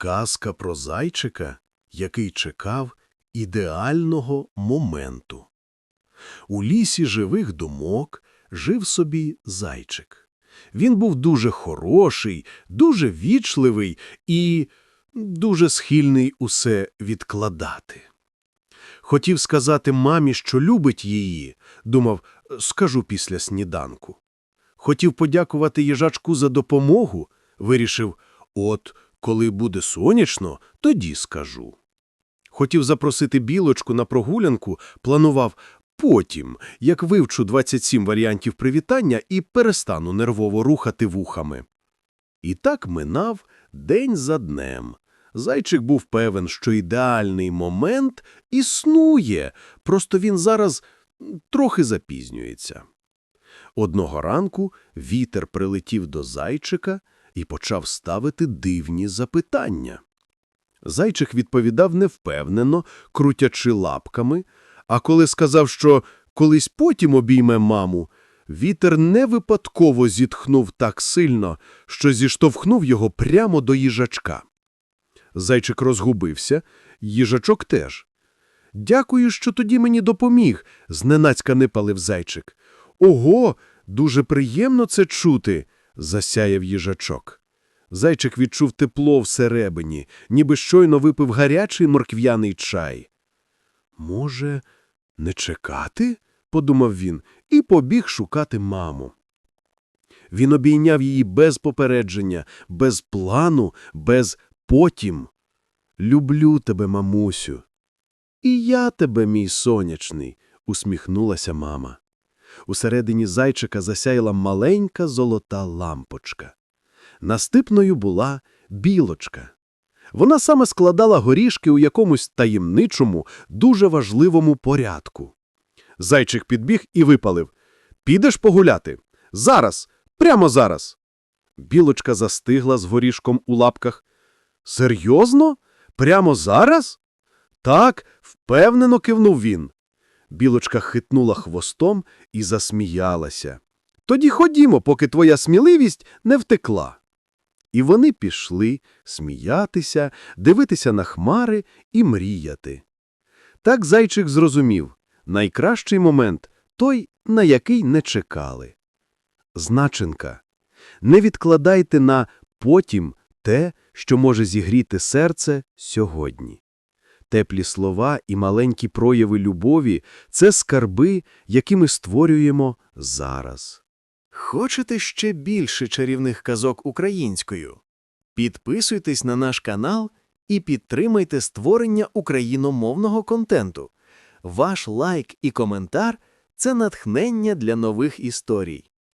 Казка про зайчика, який чекав ідеального моменту. У лісі живих думок жив собі зайчик. Він був дуже хороший, дуже вічливий і дуже схильний усе відкладати. Хотів сказати мамі, що любить її, думав, скажу після сніданку. Хотів подякувати їжачку за допомогу, вирішив, от коли буде сонячно, тоді скажу. Хотів запросити білочку на прогулянку, планував потім, як вивчу 27 варіантів привітання і перестану нервово рухати вухами. І так минав день за днем. Зайчик був певен, що ідеальний момент існує, просто він зараз трохи запізнюється. Одного ранку вітер прилетів до зайчика і почав ставити дивні запитання. Зайчик відповідав невпевнено, крутячи лапками, а коли сказав, що колись потім обійме маму, вітер не випадково зітхнув так сильно, що зіштовхнув його прямо до їжачка. Зайчик розгубився, їжачок теж. Дякую, що тоді мені допоміг, зненацька нипалив зайчик. Ого, дуже приємно це чути, засяяв їжачок. Зайчик відчув тепло всередині, ніби щойно випив гарячий моркв'яний чай. Може, не чекати? подумав він, і побіг шукати маму. Він обійняв її без попередження, без плану, без потім. Люблю тебе, мамусю. І я тебе, мій сонячний, усміхнулася мама. Усередині зайчика засяяла маленька золота лампочка. Наступною була білочка. Вона саме складала горішки у якомусь таємничому, дуже важливому порядку. Зайчик підбіг і випалив. Підеш погуляти? Зараз, прямо зараз. Білочка застигла з горішком у лапках. Серйозно? Прямо зараз? Так, впевнено кивнув він. Білочка хитнула хвостом і засміялася. Тоді ходімо, поки твоя сміливість не втекла. І вони пішли сміятися, дивитися на хмари і мріяти. Так зайчик зрозумів найкращий момент той, на який не чекали. Значенка. Не відкладайте на потім те, що може зігріти серце сьогодні. Теплі слова і маленькі прояви любові – це скарби, які ми створюємо зараз. Хочете ще більше чарівних казок українською? Підписуйтесь на наш канал і підтримайте створення україномовного контенту. Ваш лайк і коментар – це натхнення для нових історій.